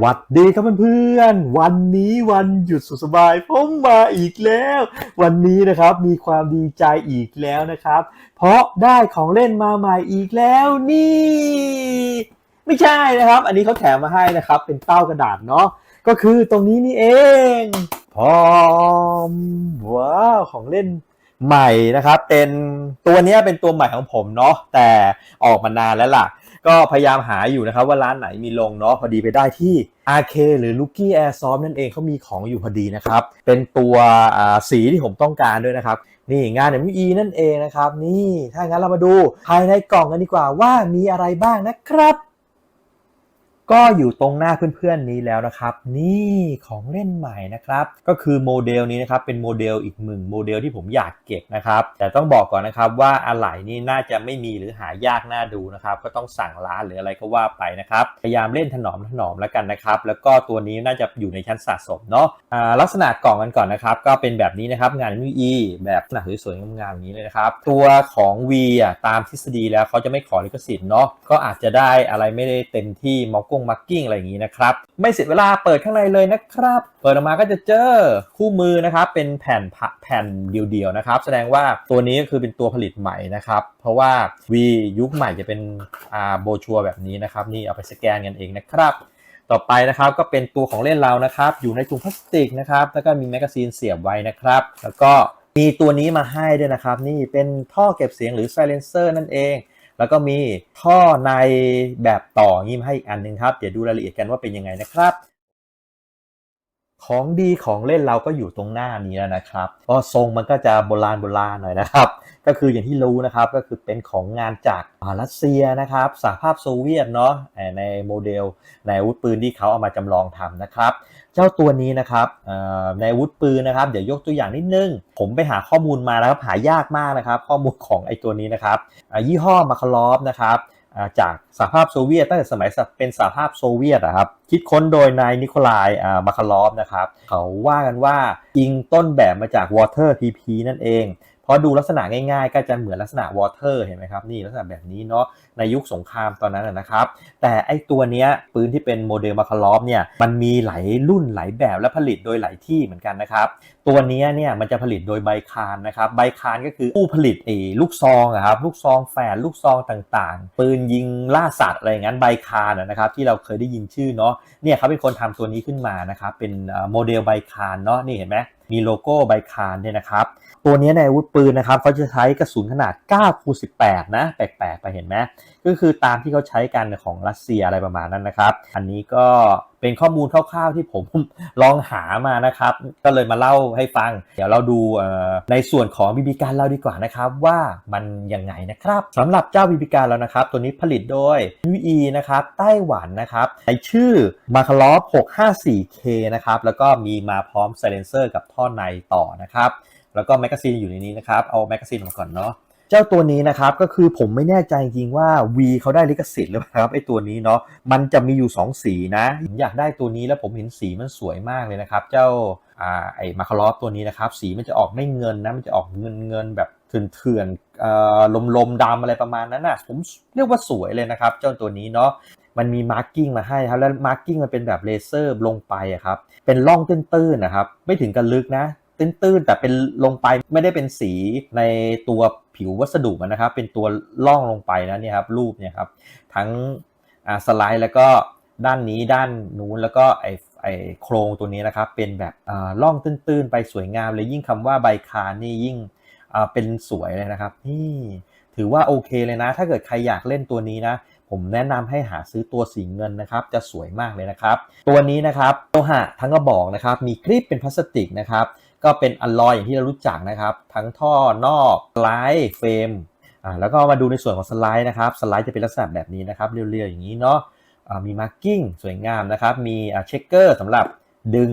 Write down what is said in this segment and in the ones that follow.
หวัดดีครับเพื่อนๆ วันนี้วันหยุดสุดสบายผมมาอีกแล้ว วันนี้นะครับมีความดีใจอีกแล้วนะครับ เพราะได้ของเล่นมาใหม่อีกแล้วนี่ ไม่ใช่นะครับ อันนี้เขาแถมมาให้นะครับ เป็นเต้ากระดาษเนาะก็คือตรงนี้นี่เองพร้อมว้าวของเล่นใหม่นะครับ เป็นตัวนี้เป็นตัวใหม่ของผมเนาะแต่ออกมานานแล้วล่ะ ก็พยายามหาอยู่นะครับ ว่าร้านไหนมีลงเนาะพอดีไปได้ที่ RK หรือ Lucky Airsoft นั่นเองเขามีของอยู่พอดีนะครับ เป็นตัวสีที่ผมต้องการด้วยนะครับ นี่งาน ME นั่นเองนะครับ นี่ถ้างั้นเรามาดูภายในกล่องกันดีกว่าว่ามีอะไรบ้างนะครับ ก็อยู่ตรงหน้าเพื่อนๆนี้แล้วนะครับ นี่ของเล่นใหม่นะครับ ก็คือโมเดลนี้นะครับ เป็นโมเดลอีกหนึ่งโมเดลที่ผมอยากเก็บนะครับ แต่ต้องบอกก่อนนะครับว่าอะไหล่นี่น่าจะไม่มีหรือหายากน่าดูนะครับ ก็ต้องสั่งร้านหรืออะไรก็ว่าไปนะครับ พยายามเล่นถนอมถนอมแล้วกันนะครับ แล้วก็ตัวนี้น่าจะอยู่ในชั้นสะสมเนาะอ่าลักษณะกล่องกันก่อนนะครับ ก็เป็นแบบนี้นะครับ งาน ME แบบหนาสวยๆงามๆนี้เลยนะครับ ตัวของ V อะตามทฤษฎีแล้วเขาจะไม่ขอลิขสิทธิ์เนาะ ก็อาจจะได้อะไรไม่ได้เต็มที่มอกงมาร์กิ้งอะไรอย่างนี้นะครับ ไม่เสียเวลาเปิดข้างในเลยนะครับ เปิดออกมาก็จะเจอคู่มือนะครับ เป็นแผ่นแผ่นเดียวๆนะครับ แสดงว่าตัวนี้ก็คือเป็นตัวผลิตใหม่นะครับ เพราะว่า V ยุคใหม่จะเป็นอ่าโบชัวแบบนี้นะครับ นี่เอาไปสแกนกันเองนะครับ ต่อไปนะครับก็เป็นตัวของเล่นเรานะครับ อยู่ในถุงพลาสติกนะครับ แล้วก็มีแมกกาซีนเสียบไว้นะครับ แล้วก็มีตัวนี้มาให้ด้วยนะครับ นี่เป็นท่อเก็บเสียงหรือ silencer นั่นเอง แล้วก็มีท่อในแบบต่อยิ้มให้อีกอันหนึงครับ เดี๋ยวดูรายละเอียดกันว่าเป็นยังไงนะครับ ของดีของเล่นเราก็อยู่ตรงหน้านี้แล้วนะครับก็ทรงมันก็จะโบราณโบราณหน่อยนะครับ ก็คืออย่างที่รู้นะครับก็คือเป็นของงานจากรัสเซียนะครับสหภาพโซเวียตเนาะในโมเดลในอาวุธปืนที่เขาเอามาจำลองทำนะครับ เจ้าตัวนี้นะครับในวุธปืนนะครับ เดี๋ยวยกตัวอย่างนิดนึง ผมไปหาข้อมูลมานะครับหายากมากนะครับ ข้อมูลของไอ้ตัวนี้นะครับยี่ห้อมาคารอฟนะครับจากสหภาพโซเวียตตั้งแต่สมัยเป็นสหภาพโซเวียตอะครับคิดค้นโดยนายนิโคลายมาคารอฟนะครับเขาว่ากันว่าอิงต้นแบบมาจาก Water PP นั่นเอง พราะดูลักษณะง่ายๆ ก็จะเหมือนลักษณะวอเตอร์เห็นไหมครับนี่ลักษณะแบบนี้เนาะในยุคสงครามตอนนั้นนะครับ แต่ไอตัวเนี้ยปืนที่เป็นโมเดลมาคารอฟเนี่ยมันมีหลายรุ่นหลายแบบและผลิตโดยหลายที่เหมือนกันนะครับ ตัวเนี้ยเนี่ยมันจะผลิตโดยไบคารนะครับไบคารก็คือผู้ผลิตไอลูกซองครับลูกซองแฝดลูกซองต่างๆ ปืนยิงล่าสัตว์อะไรอย่างนั้นไบคารนะครับที่เราเคยได้ยินชื่อเนาะเนี่ยเขาเป็นคนทำตัวนี้ขึ้นมานะครับเป็นโมเดลไบคารเนาะนี่เห็นไหม มีโลโก้ไบคารเนี่ยนะครับ ตัวนี้ในอาวุธปืนนะครับเขาจะใช้กระสุนขนาด9คูณ18 นะ แปลกๆ ไปเห็นไหมก็คือตามที่เขาใช้กันของรัสเซียอะไรประมาณนั้นนะครับ อันนี้ก็เป็นข้อมูลคร่าวๆที่ผมลองหามานะครับ ก็เลยมาเล่าให้ฟัง เดี๋ยวเราดูในส่วนของบีบีการเราดีกว่านะครับว่ามันยังไงนะครับสำหรับเจ้าบีบีการเรานะครับ ตัวนี้ผลิตโดย UE นะครับไต้หวันนะครับในชื่อ m a k a r o v 654K นะครับแล้วก็มีมาพร้อม silencer กับท่อในต่อนะครับแล้วก็แมกกาซีนอยู่ในนี้นะครับเอาแมกกาซีนมาก่อนเนาะ เจ้าตัวนี้นะครับก็คือผมไม่แน่ใจจริงๆว่า V เขาได้ลิขสิทธิ์หรือเปล่าครับไอตัวนี้เนาะมันจะมีอยู่ 2 สีนะผมอยากได้ตัวนี้แล้วผมเห็นสีมันสวยมากเลยนะครับ เจ้าอ่าไอมาคารอฟตัวนี้นะครับ สีมันจะออกไม่เงินนะมันจะออกเงินเงินแบบเถื่อนๆเอ่อลมๆดำอะไรประมาณนั้นนะผมเรียกว่าสวยเลยนะครับ เจ้าตัวนี้เนาะมันมีมาร์กิ้งมาให้ครับแล้วมาร์กิ้งมันเป็นแบบเลเซอร์ลงไปอะครับเป็นร่องตื้นๆนะครับ ไม่ถึงกันลึกนะ ตื้นๆ แต่เป็นลงไปไม่ได้เป็นสีในตัวผิววัสดุมันนะครับ เป็นตัวล่องลงไปนะเนี่ยครับรูปเนี่ยครับทั้งสไลด์แล้วก็ด้านนี้ด้านนู้นแล้วก็ไอไอโครงตัวนี้นะครับเป็นแบบล่องตื้นๆ ไปสวยงามเลยยิ่งคำว่าใบคานี่ยิ่งเป็นสวยเลยนะครับนี่ถือว่าโอเคเลยนะ ถ้าเกิดใครอยากเล่นตัวนี้นะ ผมแนะนำให้หาซื้อตัวสีเงินนะครับ จะสวยมากเลยนะครับ ตัวนี้นะครับโลหะทั้งกระบอกนะครับ มีกริปเป็นพลาสติกนะครับ ก็เป็นอลลอยอย่างที่เรารู้จักนะครับ ทั้งท่อนอกสไลด์เฟรมอ่าแล้วก็มาดูในส่วนของสไลด์นะครับ สไลด์จะเป็นลักษณะแบบนี้นะครับ เรียวๆอย่างนี้เนาะอ่ามีมาร์กิ้งสวยงามนะครับ มีเช็คเกอร์สำหรับดึง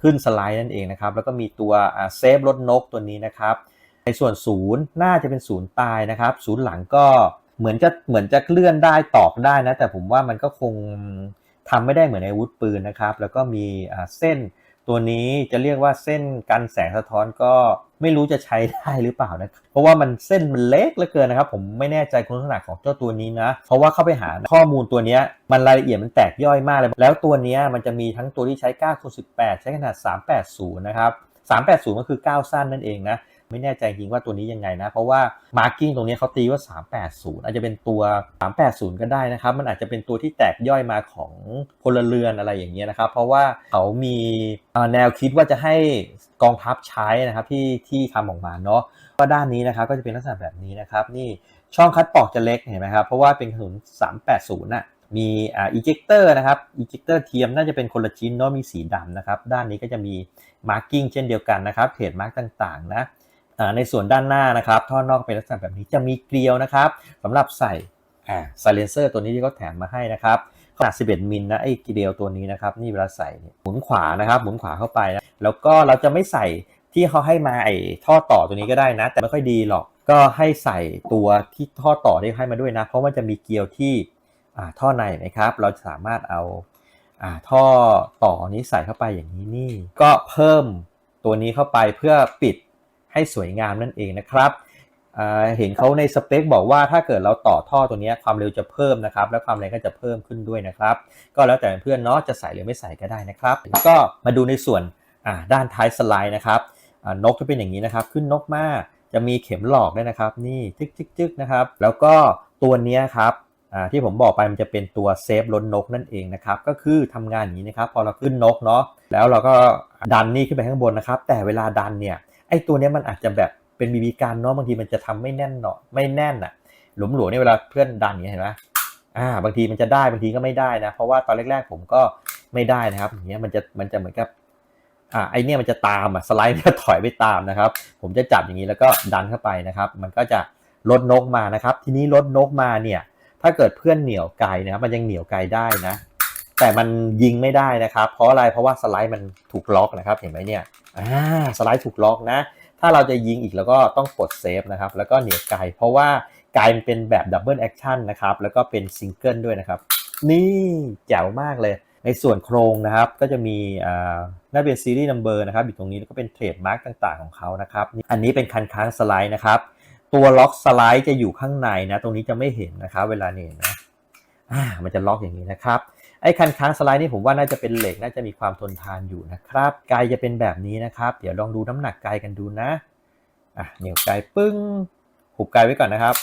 ขึ้นสไลด์นั่นเองนะครับ แล้วก็มีตัวเซฟรถนกตัวนี้นะครับ ในส่วนศูนย์น่าจะเป็นศูนย์ตายนะครับ ศูนย์หลังก็เหมือนจะเหมือนจะเคลื่อนได้ตอกได้นะ แต่ผมว่ามันก็คงทำไม่ได้เหมือนในวุธปืนนะครับ แล้วก็มีเส้น ตัวนี้จะเรียกว่าเส้นกันแสงสะท้อนก็ไม่รู้จะใช้ได้หรือเปล่านะ เพราะว่ามันเส้นมันเล็กเหลือเกินนะครับ ผมไม่แน่ใจคุณลักษณะของเจ้าตัวนี้นะ เพราะว่าเข้าไปหาข้อมูลตัวนี้มันรายละเอียดมันแตกย่อยมากเลย แล้วตัวนี้มันจะมีทั้งตัวที่ใช้9คูณ18 ใช้ขนาด 380 นะครับ 380 ก็คือ 9 สั้นนั่นเองนะ ไม่แน่ใจจริงว่าตัวนี้ยังไงนะ เพราะว่า marking ตรงนี้เขาตีว่า 380 อาจจะเป็นตัว 380 ก็ได้นะครับ มันอาจจะเป็นตัวที่แตกย่อยมาของพลเรือนอะไรอย่างเงี้ยนะครับ เพราะว่าเขามีแนวคิดว่าจะให้กองทัพใช้นะครับที่ที่ทำออกมาเนาะก็ด้านนี้นะครับก็จะเป็นลักษณะแบบนี้นะครับ นี่ช่องคัดปอกจะเล็กเห็นไหมครับ เพราะว่าเป็นกระสุน380น่ะมีอ่า ejector นะครับ ejector เทียมน่าจะเป็นคนละชิ้นเนาะมีสีดำนะครับ ด้านนี้ก็จะมี marking เช่นเดียวกันนะครับเทรดมาร์กต่างๆนะ ในส่วนด้านหน้านะครับท่อนอกเป็นลักษณะแบบนี้จะมีเกลียวนะครับสำหรับใส่อ่า silencer ตัวนี้ที่เขาแถมมาให้นะครับขนาด 11 มิลนะไอ้เกลียวตัวนี้นะครับนี่เวลาใส่หมุนขวานะครับหมุนขวาเข้าไปนะแล้วก็เราจะไม่ใส่ที่เขาให้มาไอ้ท่อต่อตัวนี้ก็ได้นะ แต่ไม่ค่อยดีหรอกก็ให้ใส่ตัวที่ท่อต่อที่ให้มาด้วยนะ เพราะว่าจะมีเกลียวที่ท่อในนะครับ เราสามารถเอาอ่าท่อต่อนี้ใส่เข้าไปอย่างนี้นี่ ก็เพิ่มตัวนี้เข้าไปเพื่อปิด ให้สวยงามนั่นเองนะครับเห็นเขาในสเปคบอกว่าถ้าเกิดเราต่อท่อตัวนี้ความเร็วจะเพิ่มนะครับ และความแรงก็จะเพิ่มขึ้นด้วยนะครับ ก็แล้วแต่เพื่อนเนาะจะใส่หรือไม่ใส่ก็ได้นะครับ ก็มาดูในส่วนด้านท้ายสไลด์นะครับนกจะเป็นอย่างนี้นะครับ ขึ้นนกมาจะมีเข็มหลอกด้วยนะครับ นี่จึกจึกจึกนะครับ แล้วก็ตัวนี้ครับที่ผมบอกไปมันจะเป็นตัวเซฟล้นนกนั่นเองนะครับ ก็คือทำงานอย่างนี้นะครับ พอเราขึ้นนกเนาะแล้วเราก็ดันนี่ขึ้นไปข้างบนนะครับ แต่เวลาดันเนี่ย ไอ้ตัวเนี้ยมันอาจจะแบบเป็นบีบีการเนาะบางทีมันจะทำไม่แน่นเนาะไม่แน่นอะหลวมหลวเนี่ยเวลาเพื่อนดันอย่างเงี้ยเห็นไหมอ่า บางทีมันจะได้บางทีก็ไม่ได้นะ เพราะว่าตอนแรกๆผมก็ไม่ได้นะครับอย่างเงี้ยมันจะมันจะเหมือนกับอ่าไอเนี่ยมันจะตามอะสไลด์มันจะถอยไปตามนะครับ ผมจะจับอย่างนี้แล้วก็ดันเข้าไปนะครับ มันก็จะลดนกมานะครับ ทีนี้ลดนกมาเนี่ย ถ้าเกิดเพื่อนเหนียวไกลนะครับ มันยังเหนียวไกลได้นะ แต่มันยิงไม่ได้นะครับ เพราะอะไรเพราะว่าสไลด์มันถูกล็อกนะครับ เห็นไหมเนี่ยอ่าสไลด์ถูกล็อกนะ ถ้าเราจะยิงอีกแล้วก็ต้องกดเซฟนะครับแล้วก็เหนียวไกลเพราะว่าไกลมันเป็นแบบดับเบิลแอคชั่นนะครับแล้วก็เป็นซิงเกิลด้วยนะครับ นี่แจ๋วมากเลย ในส่วนโครงนะครับก็จะมีอ่าน่าเป็นซีรีส์นัมเบอร์นะครับอยู่ตรงนี้แล้วก็เป็นเทรดมาร์กต่างๆของเขานะครับอันนี้เป็นคันค้างสไลด์นะครับตัวล็อกสไลด์จะอยู่ข้างในนะ ตรงนี้จะไม่เห็นนะครับ เวลาเนี่ยนะอ่ามันจะล็อกอย่างนี้นะครับ ไอ้คันค้างสไลด์นี่ผมว่าน่าจะเป็นเหล็กน่าจะมีความทนทานอยู่นะครับไกจะเป็นแบบนี้นะครับ เดี๋ยวลองดูน้ำหนักไกกันดูนะอะเหนียวไกปึ้งหุบไกไว้ก่อนนะครับ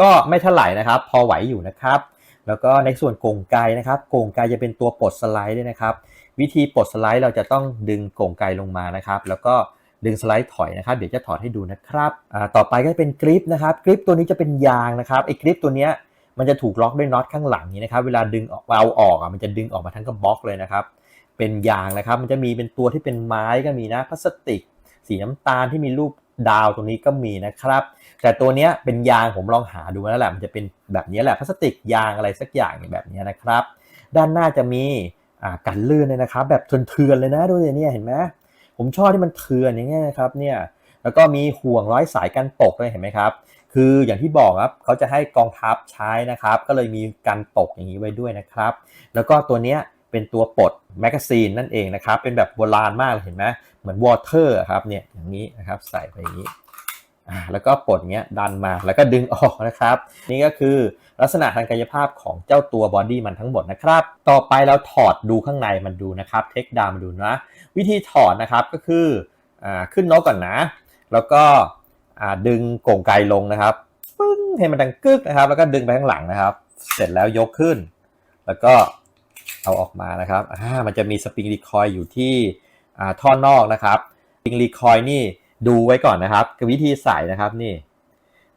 ก็ไม่เท่าไหร่นะครับ พอไหวอยู่นะครับ แล้วก็ในส่วนโกงไกนะครับโกงไกจะเป็นตัวปลดสไลด์ด้วยนะครับ วิธีปลดสไลด์เราจะต้องดึงโก่งไกลงมานะครับ แล้วก็ ดึงสไลด์ถอยนะครับ เดี๋ยวจะถอดให้ดูนะครับต่อไปก็จะเป็นกริปนะครับกริปตัวนี้จะเป็นยางนะครับไอ้กริปตัวนี้มันจะถูกล็อกด้วยน็อตข้างหลังนี้นะครับ เวลาดึงออกเอาออกอะมันจะดึงออกมาทั้งกระบอกเลยนะครับ เป็นยางนะครับ มันจะมีเป็นตัวที่เป็นไม้ก็มีนะพลาสติก สีน้ำตาลที่มีรูปดาวตรงนี้ก็มีนะครับ แต่ตัวนี้เป็นยางผมลองหาดูแล้วแหละมันจะเป็นแบบนี้แหละพลาสติกยางอะไรสักอย่างแบบนี้นะครับ ด้านหน้าจะมีกันลื่นเลยนะครับ แบบเถื่อนๆเลยนะดูเนี่ยเห็นไหม ผมชอบที่มันเถื่อนอย่างเงี้ยนะครับเนี่ยแล้วก็มีห่วงร้อยสายกันตกด้วยเห็นไหมครับ คืออย่างที่บอกครับเขาจะให้กองทัพใช้นะครับ ก็เลยมีกันตกอย่างนี้ไว้ด้วยนะครับ แล้วก็ตัวเนี้ยเป็นตัวปลดแมกกาซีนนั่นเองนะครับ เป็นแบบโบราณมากเห็นไหมเหมือนวอเตอร์ครับเนี่ยอย่างนี้นะครับใส่ไปอย่างนี้ แล้วก็ปลดเงี้ยดันมาแล้วก็ดึงออกนะครับ นี่ก็คือลักษณะทางกายภาพของเจ้าตัวบอดี้มันทั้งหมดนะครับ ต่อไปเราถอดดูข้างในมันดูนะครับเทคดาวมาดูนะ วิธีถอดนะครับก็คืออขึ้นนกก่อนนะ แล้วก็ดึงก่งไกลลงนะครับปึ้งให้มันดังกึกนะครับ แล้วก็ดึงไปข้างหลังนะครับ เสร็จแล้วยกขึ้น แล้วก็เอาออกมานะครับมันจะมีสปริงรีคอยอยู่ที่ท่อนอกนะครับสปริงรีคอยนี่ ดูไว้ก่อนนะครับวิธีใส่นะครับนี่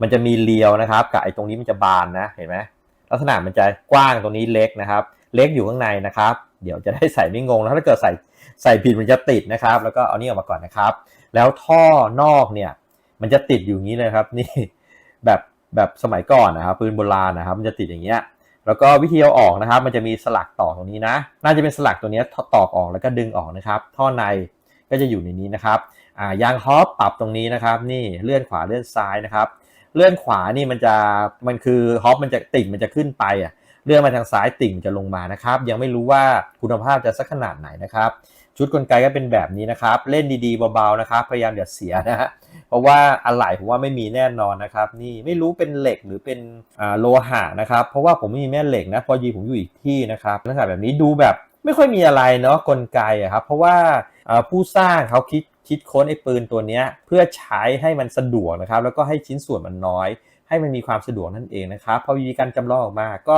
มันจะมีเลียวนะครับ กับไอ้ตรงนี้มันจะบานนะเห็นไหมลักษณะมันจะกว้างตรงนี้เล็กนะครับ เล็กอยู่ข้างในนะครับ เดี๋ยวจะได้ใส่ไม่งงแล้วถ้าเกิดใส่ใส่ผิดมันจะติดนะครับ แล้วก็เอานี่ออกมาก่อนนะครับ แล้วท่อนอกเนี่ย มันจะติดอยู่อย่างนี้เลยครับ นี่แบบแบบสมัยก่อนนะครับปืนโบราณนะครับ มันจะติดอย่างเงี้ยแล้วก็วิธีเอาออกนะครับ มันจะมีสลักต่อตรงนี้นะ น่าจะเป็นสลักตัวนี้ตอกออกแล้วก็ดึงออกนะครับ ท่อในก็จะอยู่ในนี้นะครับ อ่ายางฮอปปรับตรงนี้นะครับ นี่เลื่อนขวาเลื่อนซ้ายนะครับ เลื่อนขวานี่มันจะมันคือฮอปมันจะติ่งมันจะขึ้นไปอะเลื่อนมาทางซ้ายติ่งมันจะลงมานะครับ ยังไม่รู้ว่าคุณภาพจะสักขนาดไหนนะครับ ชุดกลไกก็เป็นแบบนี้นะครับ เล่นดีๆเบาๆนะครับ พยายามอย่าเสียนะฮะเพราะว่าอะไหล่ผมว่าไม่มีแน่นอนนะครับ นี่ไม่รู้เป็นเหล็กหรือเป็นโลหะนะครับ เพราะว่าผมไม่มีแม่เหล็กนะพอยีผมอยู่อีกที่นะครับลักษณะแบบนี้ดูแบบไม่ค่อยมีอะไรเนาะกลไกอะครับ เพราะว่า ผู้สร้างเขาคิดคิดค้นไอ้ปืนตัวนี้เพื่อใช้ให้มันสะดวกนะครับ แล้วก็ให้ชิ้นส่วนมันน้อย ให้มันมีความสะดวกนั่นเองนะครับพอวิธีการจำลองออกมาก็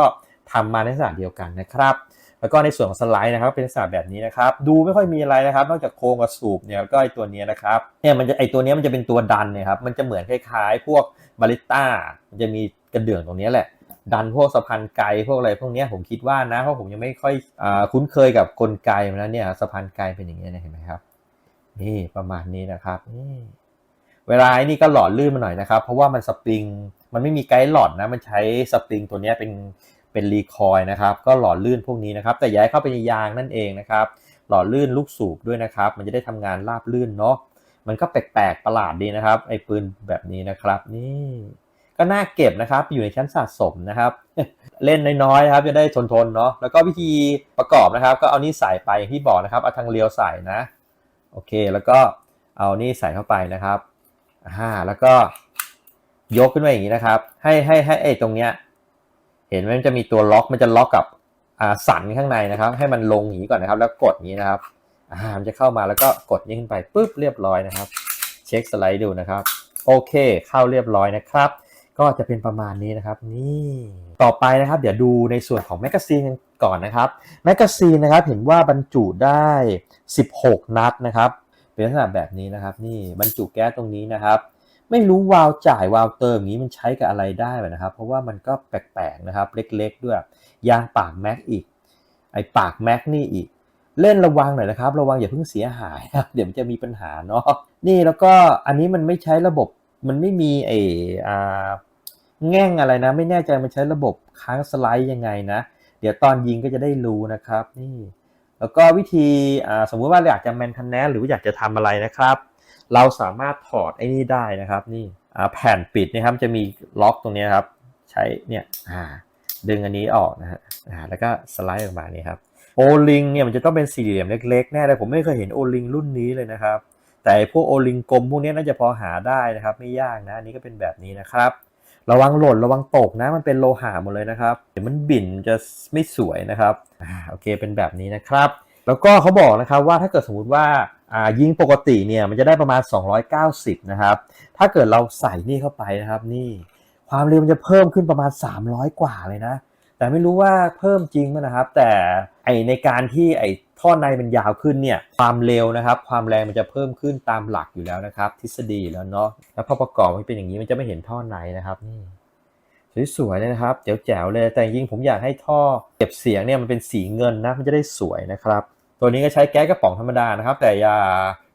ทำมาในลักษณะเดียวกันนะครับ แล้วก็ในส่วนของสไลด์นะครับเป็นลักษณะแบบนี้นะครับ ดูไม่ค่อยมีอะไรนะครับ นอกจากโครงกับสูบเนี่ยก็ไอตัวนี้นะครับเนี่ยมันจะไอตัวนี้มันจะเป็นตัวดันเนี่ยครับมันจะเหมือนคล้ายๆ พวกบาริต้ามันจะมีกระเดื่องตรงนี้แหละ ดันพวกสะพานไกลพวกอะไรพวกนี้ผมคิดว่านะเพราะผมยังไม่ค่อยอคุ้นเคยกับกลไกมันแล้วเนี่ยสะพานไกลเป็นอย่างเงี้ยนะเห็นไหมครับ นี่ประมาณนี้นะครับนี่เวลาไอ้นี่ก็หลอดลื่นมาหน่อยนะครับ เพราะว่ามันสปริงมันไม่มีไกด์หลอดนะ มันใช้สปริงตัวนี้เป็นเป็นรีคอยนะครับ ก็หลอดลื่นพวกนี้นะครับ แต่ย้ายเข้าไปในยางนั่นเองนะครับ หลอดลื่นลูกสูบด้วยนะครับ มันจะได้ทำงานราบลื่นเนาะมันก็แปลกๆประหลาดดีนะครับไอ้ปืนแบบนี้นะครับ นี่ ก็น่าเก็บนะครับ อยู่ในชั้นสะสมนะครับ เล่นน้อยๆนะครับจะได้ทนๆเนาะแล้วก็วิธีประกอบนะครับ ก็เอานี่ใส่ไปอย่างที่บอกนะครับเอาทางเรียวใส่นะโอเคแล้วก็เอานี่ใส่เข้าไปนะครับอ่าแล้วก็ยกขึ้นมาอย่างนี้นะครับ ให้ให้ให้ไอ้ตรงเนี้ยเห็นไหมมันจะมีตัวล็อกมันจะล็อกกับอ่าสันข้างในนะครับ ให้มันลงอย่างนี้ก่อนนะครับ แล้วกดอย่างนี้นะครับอ่ามันจะเข้ามาแล้วก็กดนี้ขึ้นไปปุ๊บเรียบร้อยนะครับ เช็คสไลด์ดูนะครับ โอเค เข้าเรียบร้อยนะครับ ก็จะเป็นประมาณนี้นะครับ นี่ต่อไปนะครับ เดี๋ยวดูในส่วนของแมกกาซีนกันก่อนนะครับแมกกาซีนนะครับเห็นว่าบรรจุได้ 16 นัดนะครับ เป็นลักษณะแบบนี้นะครับ นี่บรรจุแก๊สตรงนี้นะครับ ไม่รู้วาล์วจ่ายวาล์วเติมอย่างนี้มันใช้กับอะไรได้ไหมนะครับ เพราะว่ามันก็แปลกๆนะครับ เล็กๆด้วยยางปากแม็กอีก ไอปากแม็กนี่อีก เล่นระวังหน่อยนะครับ ระวังอย่าเพิ่งเสียหายนะเดี๋ยวมันจะมีปัญหาเนาะนี่แล้วก็อันนี้มันไม่ใช้ระบบ มันไม่มีไออ่าแง่งอะไรนะ ไม่แน่ใจมันใช้ระบบค้างสไลด์ยังไงนะ เดี๋ยวตอนยิงก็จะได้รู้นะครับนี่แล้วก็วิธีสมมุติว่าอยากจะแมนทันแนนหรือว่าอยากจะทำอะไรนะครับ เราสามารถถอดไอ้นี่ได้นะครับนี่แผ่นปิดนะครับจะมีล็อกตรงนี้ครับ ใช้เนี่ยดึงอันนี้ออกนะฮะแล้วก็สไลด์ออกมานี่ครับโอลิงเนี่ยมันจะต้องเป็นสี่เหลี่ยมเล็กๆแน่เลยผมไม่เคยเห็นโอลิงรุ่นนี้เลยนะครับ แต่พวกโอลิงกลมพวกนี้น่าจะพอหาได้นะครับ ไม่ยากนะอันนี้ก็เป็นแบบนี้นะครับ ระวังหล่นระวังตกนะมันเป็นโลหะหมดเลยนะครับเดี๋ยวมันบิ่นจะไม่สวยนะครับอ่าโอเคเป็นแบบนี้นะครับ แล้วก็เขาบอกนะครับว่าถ้าเกิดสมมติว่าอ่ายิงปกติเนี่ยมันจะได้ประมาณ 290 นะครับ ถ้าเกิดเราใส่นี่เข้าไปนะครับนี่ความเร็วมันจะเพิ่มขึ้นประมาณ 300 กว่าเลยนะ แต่ไม่รู้ว่าเพิ่มจริงไหมนะครับ แต่ไอในการที่ไอ ท่อในมันยาวขึ้นเนี่ยความเร็วนะครับ ความแรงมันจะเพิ่มขึ้นตามหลักอยู่แล้วนะครับ ทฤษฎีแล้วเนาะแล้วพอประกอบมันเป็นอย่างนี้มันจะไม่เห็นท่อในนะครับนี่สวยๆเลยนะครับแจ๋วๆเลยแต่จริงผมอยากให้ท่อเก็บเสียงเนี่ยมันเป็นสีเงินนะมันจะได้สวยนะครับ ตัวนี้ก็ใช้แก๊สกระป๋องธรรมดานะครับ แต่อย่า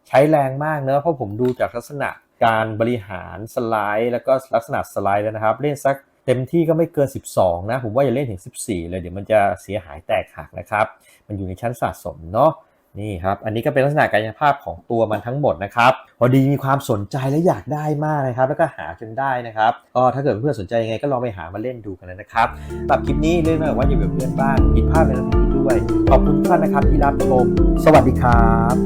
ใช้แรงมากเนอะเพราะผมดูจากลักษณะการบริหารสไลด์ แล้วก็ลักษณะสไลด์แล้วนะครับ เล่นสัก เต็มที่ก็ไม่เกิน 12 นะ ผมว่าอย่าเล่นถึง 14 เลยเดี๋ยวมันจะเสียหายแตกหักนะครับ มันอยู่ในชั้นสะสมเนาะนี่ครับ อันนี้ก็เป็นลักษณะกายภาพของตัวมันทั้งหมดนะครับ พอดีมีความสนใจและอยากได้มากนะครับ แล้วก็หาจนได้นะครับ ก็ถ้าเกิดเพื่อนๆสนใจยังไงก็ลองไปหามาเล่นดูกันนะครับสำหรับคลิปนี้เรื่องว่าอย่าเบื่อเพื่อนบ้างผิดพลาดในเรื่องนี้ด้วย ขอบคุณทุกท่านนะครับที่รับชม สวัสดีครับ